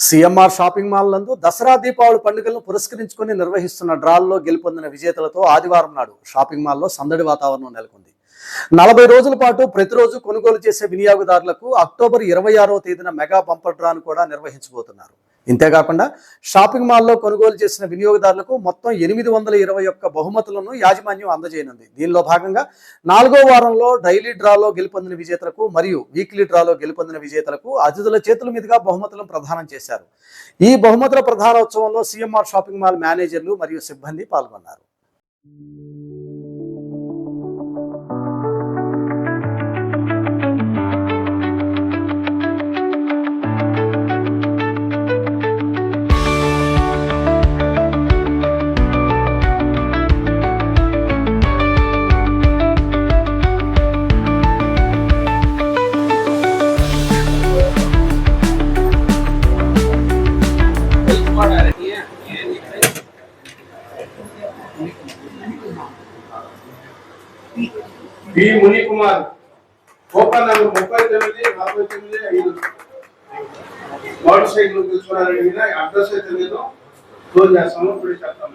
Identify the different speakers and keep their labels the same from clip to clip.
Speaker 1: CMR shopping mall నందు దసరా దీపావళి పండుగలను పురస్కరించుకొని నిర్వహిస్తున్న డ్రాల్లో గెలుపొందిన విజేతలతో ఆదివారం నాడు షాపింగ్ మాల్లో సందడి వాతావరణం నెలకొంది. నలభై రోజుల పాటు ప్రతిరోజు కొనుగోలు చేసే వినియోగదారులకు అక్టోబర్ ఇరవై ఆరో తేదీన మెగా బంపర్ డ్రాను కూడా నిర్వహించబోతున్నారు. ఇంతేకాకుండా షాపింగ్ మాల్లో కొనుగోలు చేసిన వినియోగదారులకు మొత్తం ఎనిమిది వందల ఇరవై ఒక్క బహుమతులను యాజమాన్యం అందజేయనుంది. దీనిలో భాగంగా నాలుగో వారంలో డైలీ డ్రాలో గెలుపొందిన విజేతలకు మరియు వీక్లీ డ్రాలో గెలుపొందిన విజేతలకు అతిథుల చేతుల మీదుగా బహుమతులను ప్రదానం చేశారు. ఈ బహుమతుల ప్రధానోత్సవంలో సీఎంఆర్ షాపింగ్ మాల్ మేనేజర్లు మరియు సిబ్బంది పాల్గొన్నారు.
Speaker 2: బి ముని కుమార్ ఓపెన్ నెంబర్ ముప్పై తొమ్మిది నలభై తొమ్మిది ఐదు. మోటార్ సైకిల్ తీసుకున్నారండి అడ్రస్ అయితే లేదు క్లోజ్ చేస్తాము ఇప్పుడు చెప్తాం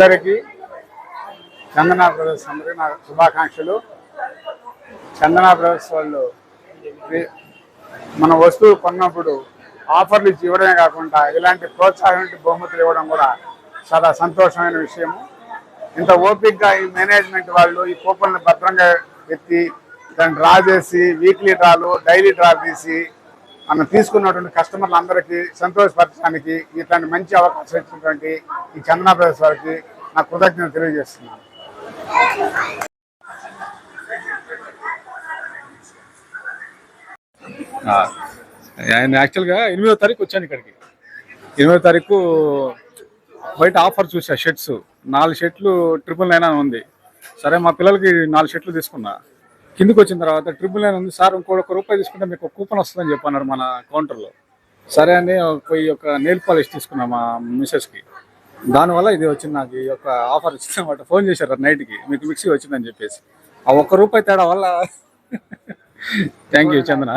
Speaker 3: అందరికీ చందన బ్రదర్స్ అందరికీ నా శుభాకాంక్షలు. చందనా బ్రదర్స్ వాళ్ళు మన వస్తువు కొన్నప్పుడు ఆఫర్లు ఇచ్చి ఇవ్వడమే కాకుండా ఇలాంటి ప్రోత్సాహం బహుమతులు ఇవ్వడం కూడా చాలా సంతోషమైన విషయము. ఇంత ఓపిక్గా ఈ మేనేజ్మెంట్ వాళ్ళు ఈ కూపన్లు భద్రంగా ఎత్తి దాన్ని డ్రా చేసి వీక్లీ డ్రాలు డైలీ డ్రా తీసి మనం తీసుకున్నటువంటి కస్టమర్లు అందరికీ సంతోషపరచడానికి ఇట్లాంటి మంచి అవకాశం ఇచ్చినటువంటి ఈ చందనా బ్రదర్స్ వారికి నా కృతజ్ఞత తెలియజేస్తున్నాను.
Speaker 4: ఆయన యాక్చువల్గా ఎనిమిదో తారీఖు వచ్చాను ఇక్కడికి. ఎనిమిదో తారీఖు బయట ఆఫర్ చూసా షర్ట్స్. నాలుగు షర్ట్లు ట్రిపుల్ నైన్ అని ఉంది. సరే మా పిల్లలకి నాలుగు షర్ట్లు తీసుకున్నా. కిందకు వచ్చిన తర్వాత ట్రిపుల్ నైన్ ఉంది. సార్ ఇంకో ఒక రూపాయి తీసుకుంటే మీకు కూపన్ వస్తుందని చెప్పన్నారు మన కౌంటర్లో సరే అని పోయి ఒక నెయిల్ పాలిష్ తీసుకున్నాం మా మిసెస్కి దానివల్ల ఇది వచ్చింది నాకు ఈ యొక్క ఆఫర్ వచ్చింది ఫోన్ చేశారు నైట్కి మీకు మిక్సీ వచ్చిందని చెప్పేసి. ఆ ఒక్క రూపాయి తేడా వల్ల thank you Chandana.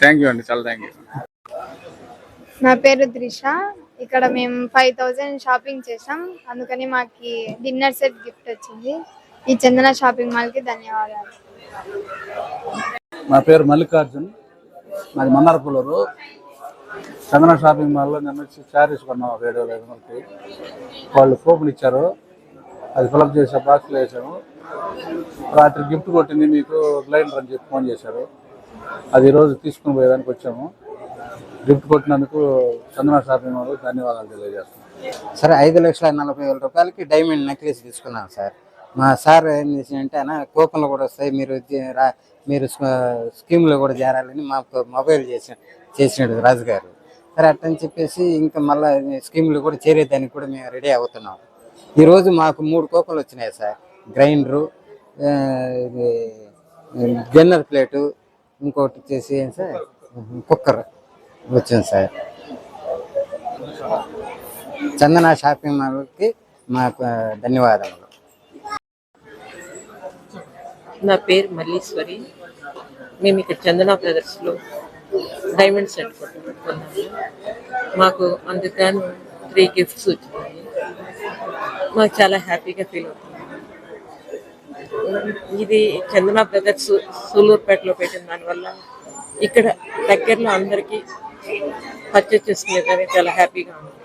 Speaker 4: Thank you అండి. చాలా థ్యాంక్ యూ
Speaker 5: నా పేరు త్రిష. ఇక్కడ మేము ఫైవ్ థౌజండ్ షాపింగ్ చేసాం అందుకని మాకు డిన్నర్ సెట్ గిఫ్ట్ వచ్చింది. ఈ చందన షాపింగ్ మాల్కి ధన్యవాదాలు.
Speaker 6: నా పేరు మల్లికార్జున్. నాది మన్నారపులూరు చందన షాపింగ్ మాల్లో నిన్న వచ్చి శారీస్ కొన్నాం ఒక ఏడు వేల వాళ్ళు కూపన్ ఇచ్చారు. అది ఫిలప్ చేసే బాక్స్లో వేసాము. రాత్రి గిఫ్ట్ కొట్టింది మీకు బ్లైండర్ అని చెప్పి ఫోన్ చేశారు. అది ఈరోజు తీసుకుని పోయేదానికి వచ్చాము. గిఫ్ట్ కొట్టినందుకు చందన షాపింగ్ మాల్ ధన్యవాదాలు తెలియజేస్తున్నాం.
Speaker 7: సరే ఐదు లక్షల నలభై వేల రూపాయలకి డైమండ్ నెక్లెస్ తీసుకున్నాను సార్. మా సార్ ఏం చేసిందంటే అన్న కూపన్లు కూడా వస్తాయి మీరు మీరు స్కీమ్లో కూడా చేరాలని మాకు మొబైల్ చేసి చేసినాడు రాజు గారు సరే అట్టని చెప్పేసి ఇంకా మళ్ళీ స్కీమ్లు కూడా చేరేదానికి కూడా మేము రెడీ అవుతున్నాం. ఈరోజు మాకు మూడు కూపన్లు వచ్చినాయి సార్. గ్రైండరు గన్నర్ ప్లేటు ఇంకోటి వచ్చేసి ఏం సార్? కుక్కర్ వచ్చింది సార్. చందన షాపింగ్ మాల్కి మాకు ధన్యవాదములు.
Speaker 8: నా పేరు మల్లీశ్వరి. మేము ఇక్కడ చందన బ్రదర్స్లో డైమండ్ సెట్ కొట్టుకున్నాము మాకు అందుకని త్రీ గిఫ్ట్స్ వచ్చినాయి. మాకు చాలా హ్యాపీగా ఫీల్ అవుతుంది ఇది చందన బ్రదర్స్ సూలూరుపేటలో పెట్టిన దానివల్ల ఇక్కడ దగ్గరలో అందరికీ పర్చేస్ చేసుకునేదాన్ని చాలా హ్యాపీగా ఉంది